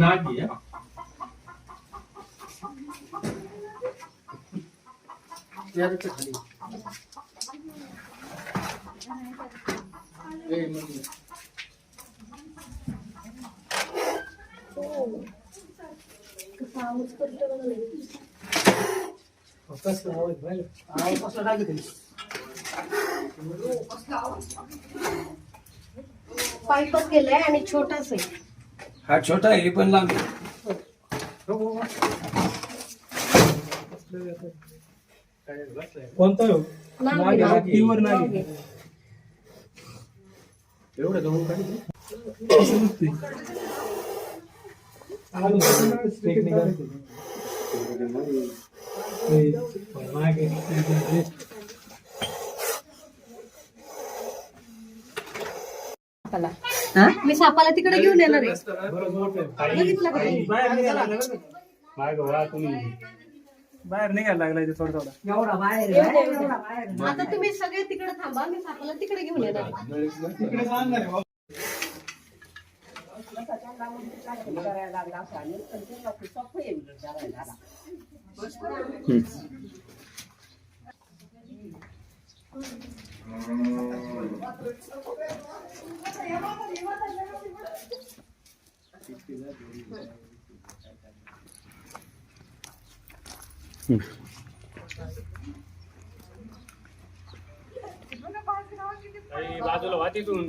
Nadia. यार इतना खाली ए मम्मी पाऊस पडतो बघा लगेच कसला आवाज बाहेर आवाज कसला टाकते कसला आवाज पाईपच गेलाय आणि छोटाच छोटा आहे हे पण लांब आहे. कोणता हो? नाग नाग आहे, नाग आहे. तीवर नाग आहे. नाग आहे. एवढं गहू काढ इथे. कसं दिसतंय? आलं, technical. मैं सापाला तिकडे घेऊन येणार आहे बघितलं का तुम्ही? बाहेर निघायला लागलाय ते थोडं थोडं आता तुम्ही सगळे तिकडे थांबा मी सापाला तिकडे घेऊन येणार आहे. बाजूला वातीतून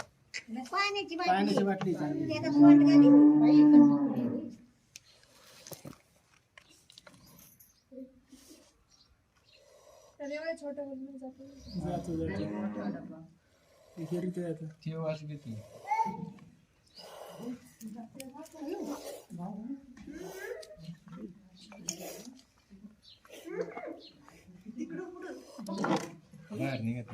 पाण्याची पाण्याची बाटली चांगली. त्याचा पॉट घाली तर एवढं छोटं बनवून जातं जातो जातो हे रीती जातो ते वास घेते बाहेर निघत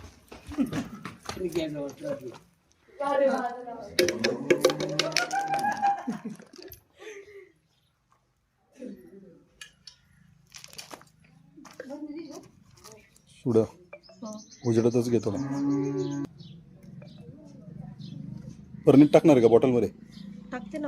उजडतच घेतो ना परनीत टाकणार का बॉटल मध्ये टाकते ना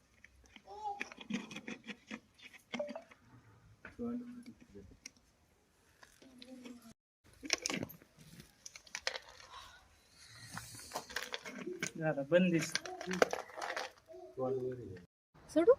झाला बंदिस्त सोडू